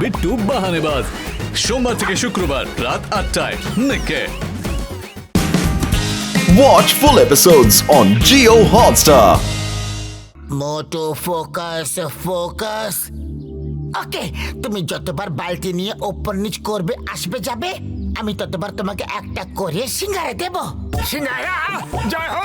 বিট্টু বাহানেবাজ সোমবার থেকে শুক্রবার রাত আটটায় নিকে। Watch full episodes on Geo Hotstar. Motto focus focus okay তুমি যতবার বালতি নিয়ে ওপর নিচ করবে আসবে যাবে আমি ততবার তোমাকে একটা করে সিঙ্গারে দেব। সিঙ্গারা? জয় হো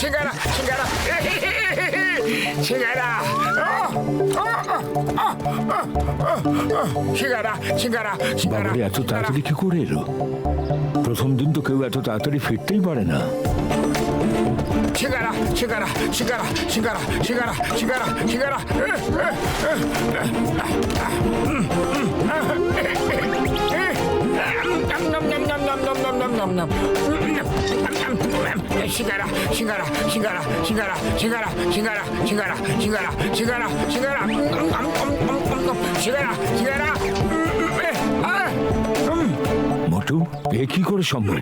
সিঙ্গারা সিঙ্গারা সিঙ্গারা সিঙ্গারা সিঙ্গারা বাবারে এত তাড়াতাড়ি কি করে এলো? প্রথম দিন তো কেউ এত তাড়াতাড়ি ফিরতেই পারে না। সিঙ্গারা সিঙ্গারা সিঙ্গারা সিঙ্গারা সিঙ্গারা সিঙ্গারা সিঙ্গারা সিঙ্গারা সিঙ্গারা সিঙ্গারা সিঙ্গারা সিঙ্গারা সিঙ্গারা সিঙ্গারা সিঙ্গারা সিঙ্গারা সিঙ্গারা সিঙ্গারা সিঙ্গারা মোটু এ কি করে সম্ভব?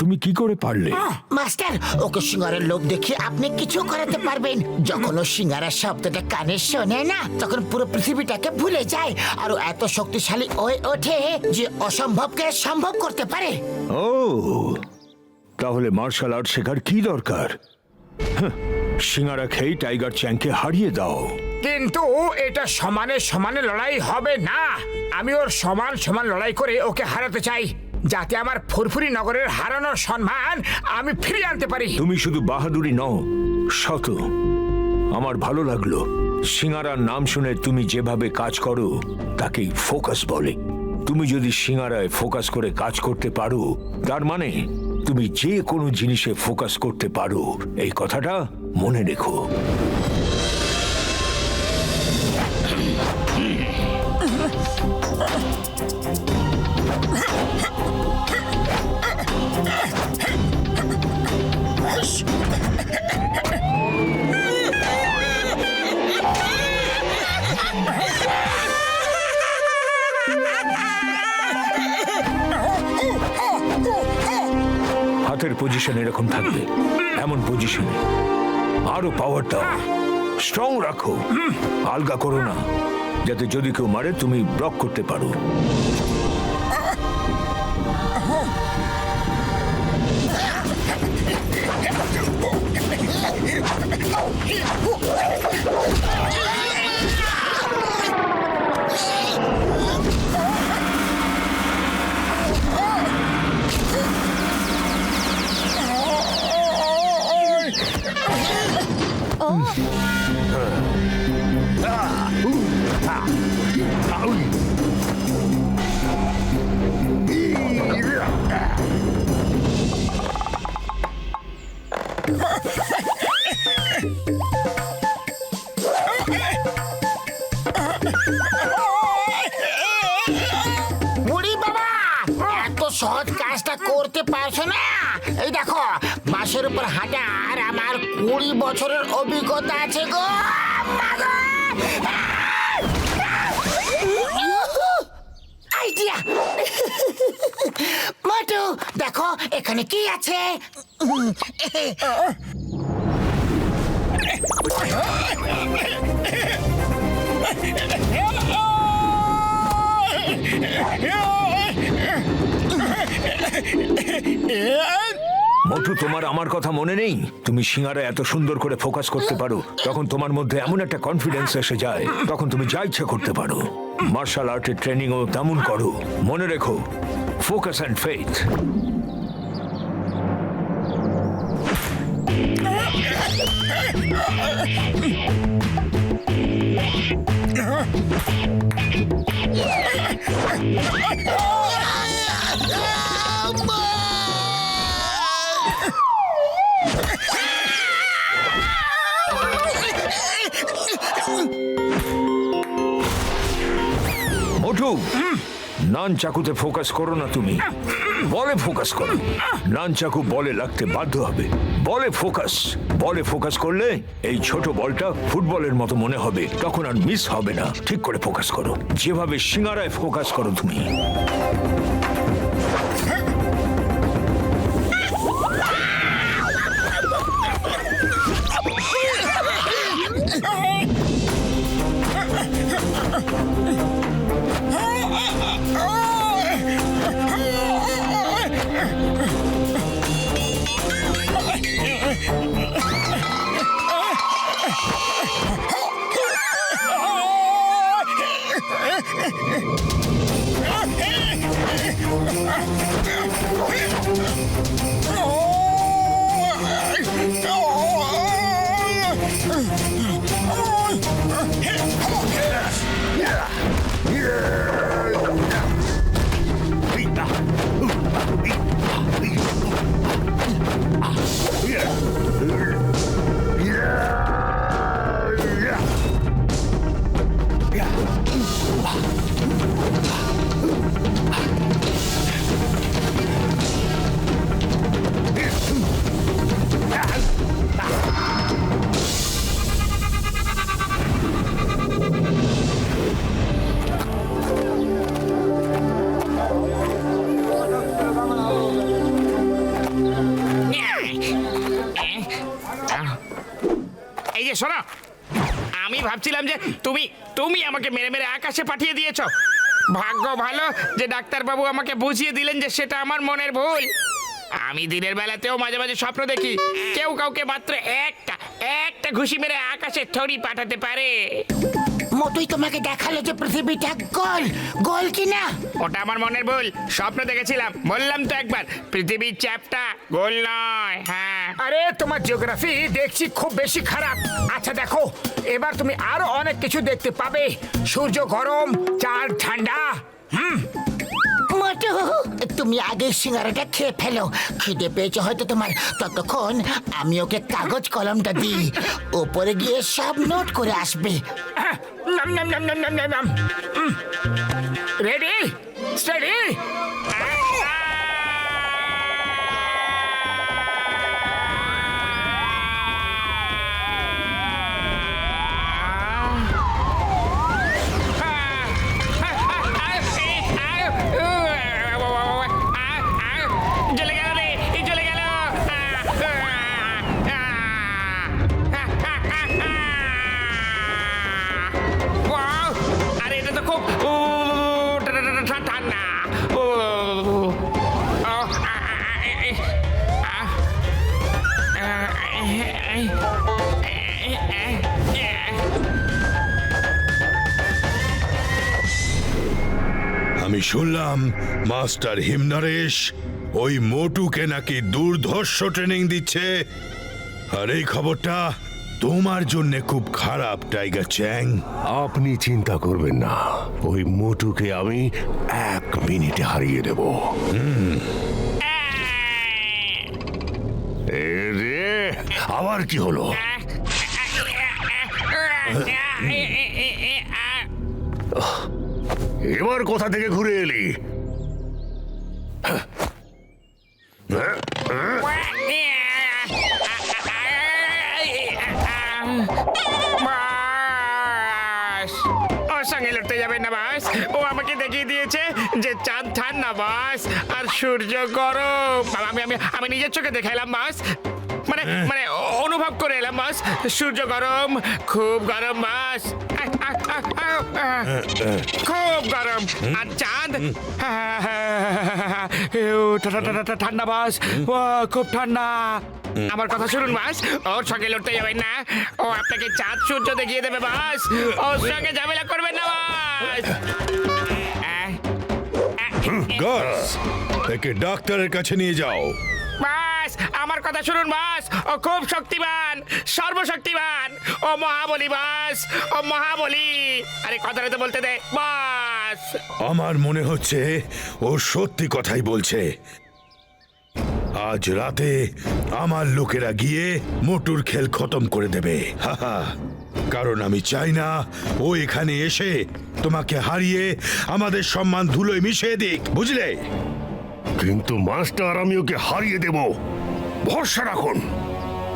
তুমি কি করে পারলে? মাস্টার ওকে সিঙ্গারের লোভ দেখিয়ে আপনি কিছু করাতে পারবেন। যখন ও সিঙ্গারার শব্দটা কানে শোনে না তখন পুরো পৃথিবীটাকে ভুলে যায় আর ও এত শক্তিশালী হয়ে ওঠে যে অসম্ভবকে সম্ভব করতে পারে। ও তাহলে মার্শাল আর্ট শেখার কি দরকার? হাহ, সিঙ্গারা খেয়ে টাইগার চ্যাংকে হারিয়ে দাও। কিন্তু এটা সমানে সমানে লড়াই হবে না। আমি ওর সমান সমান লড়াই করে ওকে হারাতে চাই। যাতে আমার ফুরফুরি নগরের হারানোর সম্মান আমি ফিরিয়ে আনতে পারি। তুমি শুধু বাহাদুরি নও শত আমার ভালো লাগল। সিঙ্গারার নাম শুনে তুমি যেভাবে কাজ করো, তাকেই ফোকাস বলে। তুমি যদি সিঙ্গারায় ফোকাস করে কাজ করতে পারো, তার মানে তুমি যে কোনো জিনিসে ফোকাস করতে পারো। এই কথাটা মনে রেখো। হাতের পজিশন এরকম থাকবে এমন পজিশনে আরও পাওয়ার দাও স্ট্রং রাখো আলগা করো না যাতে যদি কেউ মারে তুমি ব্লক করতে পারো বুড়ি বাবা, এত সহজ কাজটা করতে পারছ না। এই দেখো বাসের উপর হাঁটার আমার কুড়ি বছরের অভিজ্ঞতা আছে গো! আইডিয়া মোটু দেখো এখানে কি আছে মোটু তোমার আমার কথা মনে নেই? তুমি সিঙ্গারা এত সুন্দর করে ফোকাস করতে পারো, তখন তোমার মধ্যে এমন একটা কনফিডেন্স এসে যায়, তখন তুমি যা ইচ্ছা করতে পারো। মার্শাল আর্টের ট্রেনিংও তেমন করো। মনে রেখো ফোকাস অ্যান্ড ফেথ মোটু নান চাকুতে ফোকাস করো না তুমি। বলে ফোকাস করো। নান চাকু বলে লাগতে বাধ্য হবে। বলে ফোকাস। বলে ফোকাস করলে এই ছোট বলটা ফুটবলের মতো মনে হবে। তখন আর মিস হবে না। ঠিক করে ফোকাস করো। যেভাবে সিঙ্গারায় ফোকাস করো তুমি। মেরে পাঠিয়ে দিয়েছ। ভাগ্য ভালো যে ডাক্তারবাবু আমাকে বুঝিয়ে দিলেন যে সেটা আমার মনের ভুল। আমি দিনের বেলাতেও মাঝে মাঝে স্বপ্ন দেখি, কেউ কাউকে মাত্র একটা একটা ঘুষি মেরে আকাশে থরি পাঠাতে পারে। মোটুই তোমাকে দেখাল যে পৃথিবীটা গোল। গোল কিনা? ওটা আমার মনের ভুল স্বপ্ন দেখেছিলাম। বললাম তো একবার পৃথিবীর চ্যাপটা গোল নয় হ্যাঁ। আরে তোমার জিওগ্রাফি দেখছি খুব বেশি খারাপ। আচ্ছা দেখো এবার তুমি আরও অনেক কিছু দেখতে পাবে। সূর্য গরম চাঁদ ঠান্ডা হুম? মোটু তুমি আগে সিঙ্গারাটা খেয়ে ফেলো। খিদে পেয়েছে হয়তো তোমার। ততক্ষণ আমি ওকে কাগজ কলমটা দিই। ওপরে গিয়ে সব নোট করে আসবে। রেডি স্টেডি আমি শুনলাম মাস্টার হিমনারেশ ওই মোটুকে নাকি দুর্ধর্ষ ট্রেনিং দিচ্ছে। আর এই খবরটা তোমার জন্য খুব খারাপ টাইগার চ্যাং। আপনি চিন্তা করবেন না ওই মোটুকে আমি এক মিনিটে হারিয়ে দেব। এ আবার কি হলো? এবার কোথা থেকে ঘুরে এলি? ওর সঙ্গে লড়তে যাবেন না বাস। ও আমাকে দেখিয়ে দিয়েছে যে চাঁদ ঠান্ডা বাস। আর সূর্য গরম। আমি আমি আমি নিজের চোখে দেখে এলাম বাস মানে মানে অনুভব করে এলাম বাস সূর্য গরম খুব গরম বাস খুব গরম। আর চাঁদ? ঠান্ডা বাস ও খুব ঠান্ডা। আমার কথা শুনুন বাস ওর সঙ্গে লড়তে যাবেন না। ও আপনাকে চাঁদ সূর্য দেখিয়ে দেবে বাস ওর সঙ্গে ঝামেলা করবেন না বাস গাস একে ডাক্তারের কাছে নিয়ে যাও। বাস আমার কথা শুনুন বাস। ও খুব শক্তিমান সর্বশক্তিমান ও মহাবলী বাস ও মহাবলী। আরে কথাটা তো বলতে দে বাস। আমার মনে হচ্ছে ও সত্যি কথাই বলছে। আজ রাতে আমার লোকেরা গিয়ে মোটুর খেল খতম করে দেবে। কারণ আমি চাই না ও এখানে এসে তোমাকে হারিয়ে আমাদের সম্মান ধুলোয় মিশিয়ে দিক বুঝলে? কিন্তু মাস্টার, আমি ওকে হারিয়ে দেব। ভরসা রাখুন।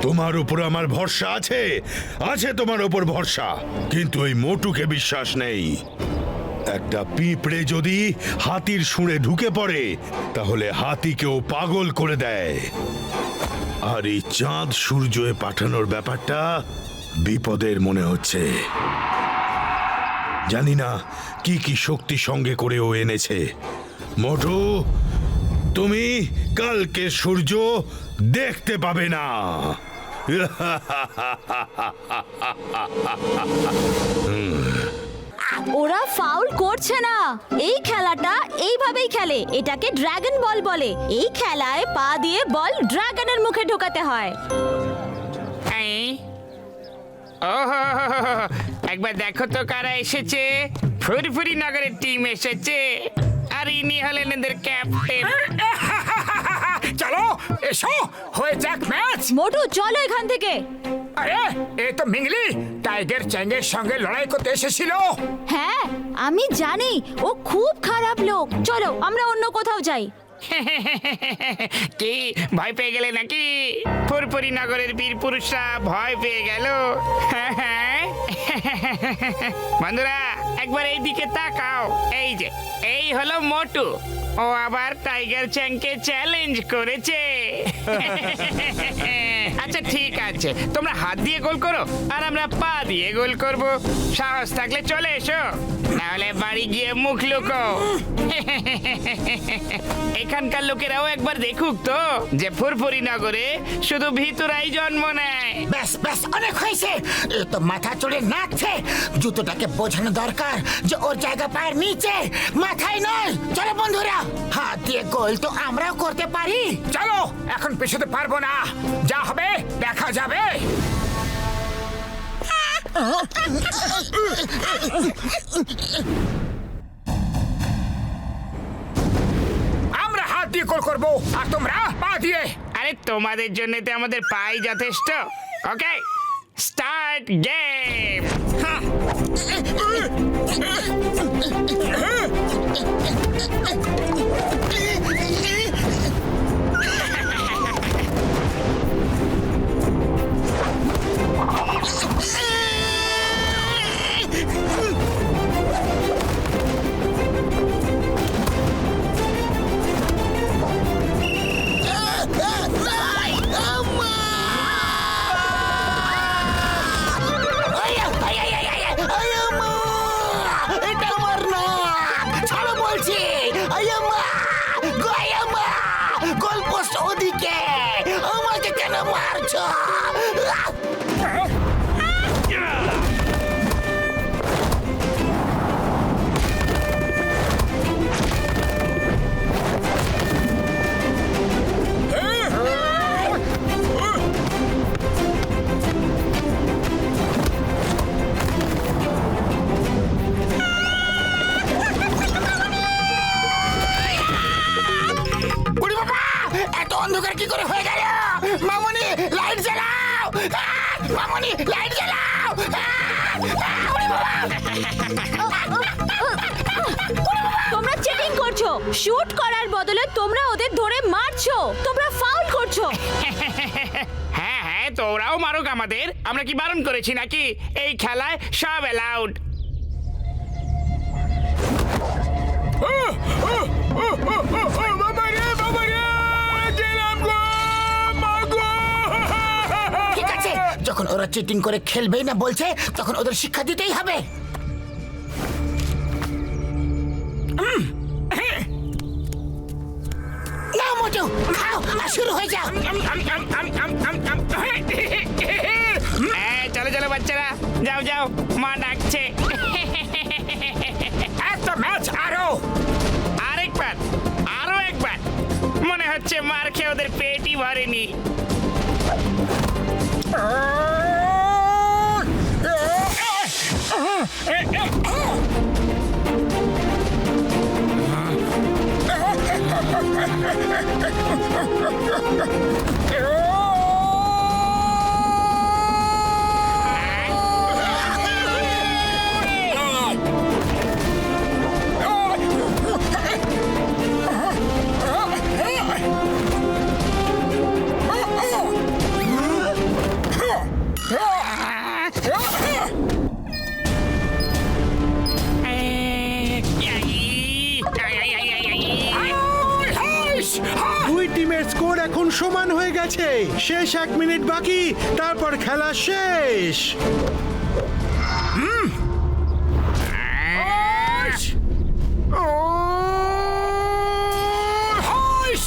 তোমার উপর আমার ভরসা আছে। আছে তোমার উপর ভরসা। কিন্তু ওই মোটুকে বিশ্বাস নেই। একটা পিঁপড়ে যদি হাতির সুরে ঢুকে পড়ে, তাহলে হাতিকেও পাগল করে দেয়। আর এই চাঁদ সূর্যে পাঠানোর ব্যাপারটা বিপদের মনে হচ্ছে। জানি না কি কি শক্তি সঙ্গে করে ও এনেছে। মোটু তুমি কালকে সূর্য দেখতে পাবে না। ওরা ফাউল করছে না। এই খেলাটা এইভাবেই খেলে। এটাকে ড্রাগন বল বলে। এই খেলায় পা দিয়ে বল ড্রাগনের মুখে ঢোকাতে হয়। একবার দেখো তো কারা এসেছে। ফুরফুরি নগরের টিম এসেছে। আর ইনি হলেন এদের ক্যাপ্টেন। চলো এসো হয়ে যাক ম্যাচ। মোটু চলো এখান থেকে। আরে এ তো মিংলি টাইগার চ্যাংয়ের সঙ্গে লড়াই করতে এসেছিল। হ্যাঁ আমি জানি ও খুব খারাপ লোক। চলো আমরা অন্য কোথাও যাই। কি? ভয় পেয়ে গেলে নাকি? ফুরপুরি নগরের বীর পুরুষরা ভয় পেয়ে গেল। বন্ধুরা, একবার এই দিকে তাকাও। এই যে, এই হলো মোটু। ও আবার টাইগার চ্যাংকে চ্যালেঞ্জ করেছে। আচ্ছা ঠিক আছে। তোমরা হাত দিয়ে গোল করো আর আমরা পা দিয়ে গোল করব। সাহস থাকলে চলে এসো। নাহলে বাড়ি গিয়ে মুখ লুকো। এখানকার লোকেরাও একবার দেখুক তো যে ফুরফুরি নগরে শুধু ভিতরাই জন্ম নেয়। ব্যাস ব্যাস, অনেক হয়েছে। এ তো মাথা চড়ে নাচছে। জুতোটাকে বোঝানো দরকার যে ওর জায়গা পায়ের নিচে। মাথায় নয়। চলো বন্ধুরা, হাত দিয়ে গোল তো আমরাও করতে পারি। চলো, এখন পেছোতে পারব না। যা হবে দেখা যাবে? আমরা হাত দিয়ে কল করব আর তোমরা পা দিয়ে। আরে তোমাদের জন্য তো আমাদের পাই যথেষ্ট। Okay start game. কি করে হয়ে গেল? মামনি লাইট জ্বালাও! মামনি লাইট জ্বালাও! তোমরা চিটিং করছ। শুট করার বদলে তোমরা ওদের ধরে মারছো। তোমরা ফাউল করছ। হ্যাঁ হ্যাঁ তোরাও মারুক আমাদের। আমরা কি বারণ করেছি নাকি? এই খেলায় সব অ্যালাউড চিটিং করে খেলবেই না বলছে তখন ওদের শিক্ষা দিতেই হবে। হ্যাঁ। শুরু হয়ে যাও। চলো চলো বাচ্চারা যাও যাও মা ডাকছে। ম্যাচ আরও আরেকবার আরও একবার। মনে হচ্ছে মার খেয়ে ওদের পেটই ভরেনি। Ha ha ha ha ha! এক মিনিট বাকি তারপর খেলা শেষ। ও হাইশ।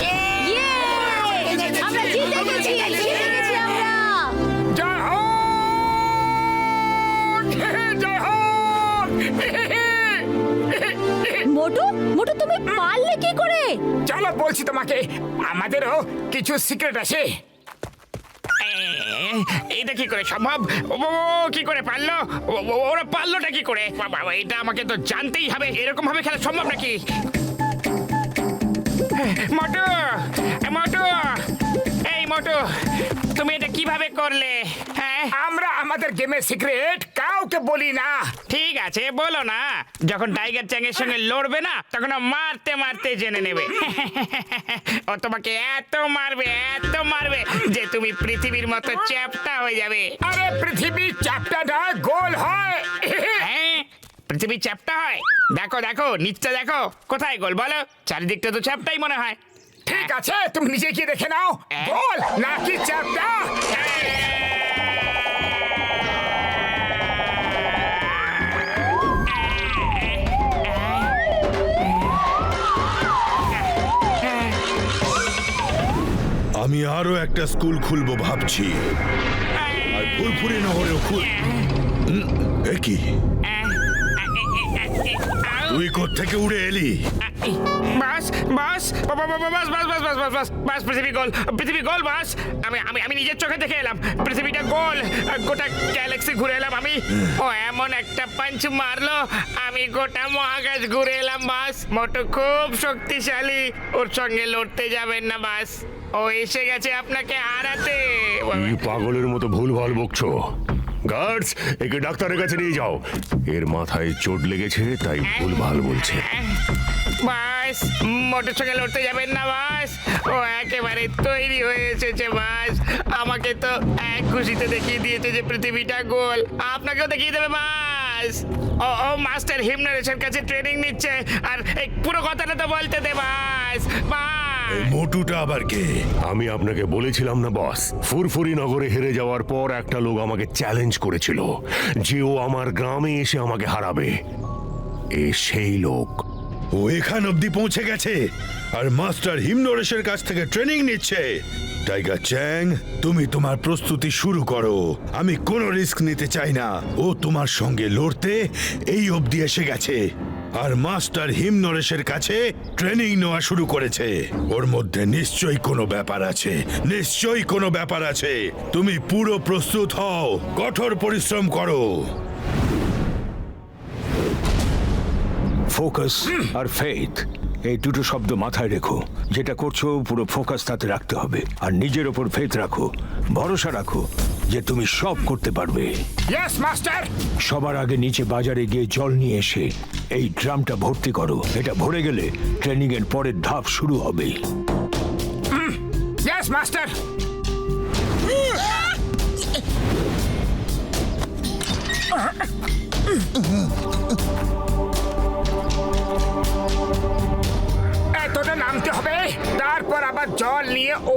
ইয়ে! আমরা জিতে গেছি জিতে গেছি আমরা। জয় হোক। জয় হোক। মোটু মোটু তুমি করে চলো বলছি তোমাকে, আমাদেরও কিছু সিক্রেট আছে। এটা কি করে সম্ভব? ও কি করে পারল? ওরা পারলোটা কি করে? এটা আমাকে তো জানতেই হবে এরকম ভাবে খেলা সম্ভব নাকি? মোটু মোটু, এই মোটু, তুমি এটা কীভাবে করলে? হ্যাঁ? আমাদের গেমের সিক্রেট কাউকে বলি না। ঠিক আছে বলো না। যখন টাইগার চ্যাংয়ের সঙ্গে লড়বে না তখন ও মারতে মারতে জেনে নেবে। ও তোমাকে এত মারবে এত মারবে যে তুমি পৃথিবীর মতো চ্যাপটা হয়ে যাবে। আরে পৃথিবী চ্যাপটাটা গোল হয়। হ্যাঁ পৃথিবী চ্যাপটা হয়। দেখো দেখো নিচটা দেখো। কোথায় গোল বলো? চারিদিকটা তো চ্যাপটাই মনে হয়। ঠিক আছে তুমি নিজে কি দেখে নাও। গোল নাকি চ্যাপটা? আমি আরও একটা স্কুল খুলবো ভাবছি। আর ফুরফুরি নগরেও খুল কি? তুই থেকে উড়ে এলি? বাস বাস, বা- বা- বা- বা- বাস বাস বাস বাস বাস বাস বাস, পৃথিবী গোল পৃথিবী গোল, বাস। আমি আমি আমি নিজের চোখে দেখে এলাম, পৃথিবীটা গোল। গোটা গ্যালাক্সি ঘুরে এলাম আমি। ও, এমন একটা পাঞ্চ মারলো, আমি গোটা মহাকাশ ঘুরে এলাম, বাস। মোটো খুব শক্তিশালী, ওর সঙ্গে লড়তে যাবেন না, বাস। ও এসে গেছে আপনাকে হারাতে এই পাগলের মতো ভুলভাল বকছো? গার্ডস একে ডাক্তারের কাছে নিয়ে যাও। এর মাথায় চোট লেগেছে তাই ভুলভাল বলছে। বাস মোটর সঙ্গে লড়তে যাবেন না বাস ও একেবারে তৈরি হয়ে এসেছে বাস আমাকে তো এক খুশিতে দেখিয়ে দিয়েছে যে পৃথিবীটা গোল। আপনাকেও দেখিয়ে দেবে বাস ও ও মাস্টার হিমনারেশন কাছে ট্রেনিং নিচ্ছে আর এই পুরো কথাটা তো বলতে দে বাস বাস মোটুটা আবার কে? আমি আপনাকে বলেছিলাম না, বস। ফুরফুরি নগরে হেরে যাওয়ার পর একটা লোক আমাকে চ্যালেঞ্জ করেছিল, যে ও আমার গ্রামে এসে আমাকে হারাবে। এ সেই লোক। ও এখান অব্দি পৌঁছে গেছে, আর মাস্টার হিমনরেশের কাছ থেকে ট্রেনিং নিচ্ছে। টাইগার চ্যাং, তুমি তোমার প্রস্তুতি শুরু করো। আমি কোনো রিস্ক নিতে চাই না। ও তোমার সঙ্গে লড়তে এই অবধি এসে গেছে। আর মাস্টার হিম নরেশের কাছে ট্রেনিং নেওয়া শুরু করেছে। ওর মধ্যে নিশ্চয়ই কোনো ব্যাপার আছে। নিশ্চয়ই কোনো ব্যাপার আছে। তুমি পুরো প্রস্তুত হও। কঠোর পরিশ্রম করো। ফোকাস আর ফেথ এই দুটো শব্দ মাথায় রেখো। যেটা করছ পুরো ফোকাস তাতে রাখতে হবে। আর নিজের ওপর ফেথ রাখো। ভরসা রাখো। যে তুমি সব করতে পারবে। ইয়েস মাস্টার সবার আগে নিচে বাজারে গিয়ে জল নিয়ে এসে এই ড্রামটা ভর্তি করো। এটা ভরে গেলে ট্রেনিং এর পরের ধাপ শুরু হবে। ইয়েস মাস্টার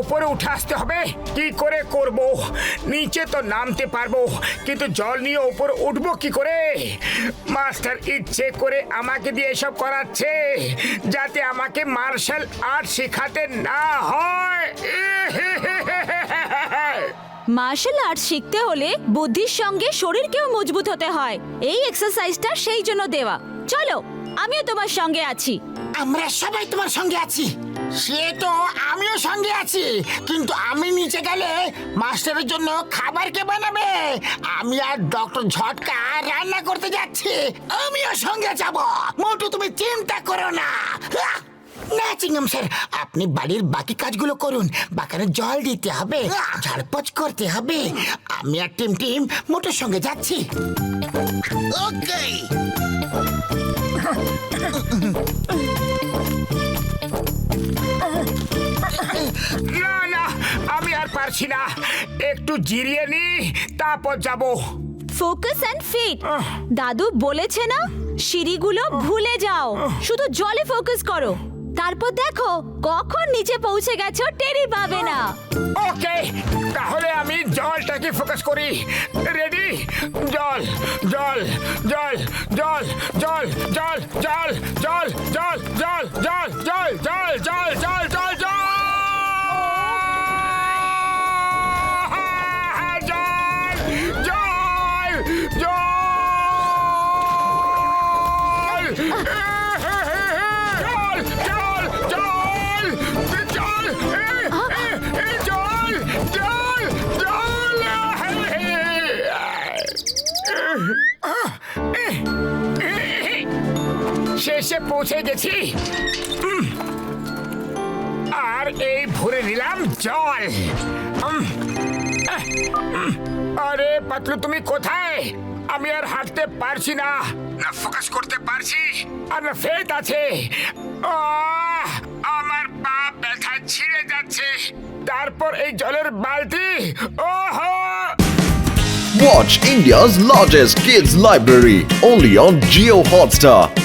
ওপরে উঠে আসতে হবে। কি করে করব? নিচে তো নামতে পারব, কিন্তু জল নিয়ে ওপরে উঠবো কি করে? মাস্টার ইচ্ছে করে আমাকে দিয়ে এসব করাচ্ছে, যাতে আমাকে মার্শাল আর্ট শেখাতে না হয়। মার্শাল আর্ট শিখতে হলে বুদ্ধির সঙ্গে শরীরকেও মজবুত হতে হয়। এই এক্সারসাইজটা সেই জন্য দেওয়া। চলো, আমিও তোমার সঙ্গে আছি। আমরা সবাই তোমার সঙ্গে আছি। সে তো আমিও সঙ্গে আছি। কিন্তু আমি নিচে গেলে মাস্টারের জন্য খাবার কে বানাবে? আমি আর ডক্টর ঝটকা রান্না করতে যাচ্ছি। আমিও সঙ্গে যাব। মোটু তুমি চিন্তা করো না। না চিংগাম স্যার আপনি বাড়ির বাকি কাজগুলো করুন। বাগানে জল দিতে হবে ঝাড়পোছ করতে হবে। আমি আর টিম টিম মোটুর সঙ্গে যাচ্ছি। ওকে পারছি না একটু জিরিয়ে নি তারপর যাব ফোকাস অ্যান্ড ফিট দাদু বলেছে না সিঁড়িগুলো ভুলে যাও শুধু জলে ফোকাস করো তারপর দেখো কখন নিচে পৌঁছে গেছো টেরি পাবে না ওকে তাহলে আমি জলটাকে ফোকাস করি রেডি জল জল জল জল জল জল জল জল জল জল জল জল জল জল জল জল জল জল শেষে পৌঁছে গেছি। আর এই ভরে নিলাম জল। আরে পাতলু তুমি কোথায়? আমি আর হাঁটতে পারছি না। না ফোকাস করতে পারছি। আর না ফেট আছে। আহ, আমার পা ব্যথা ছিঁড়ে যাচ্ছে। তারপর এই জলের বালতি ওহো! Watch India's largest kids library only on Geo Hotstar.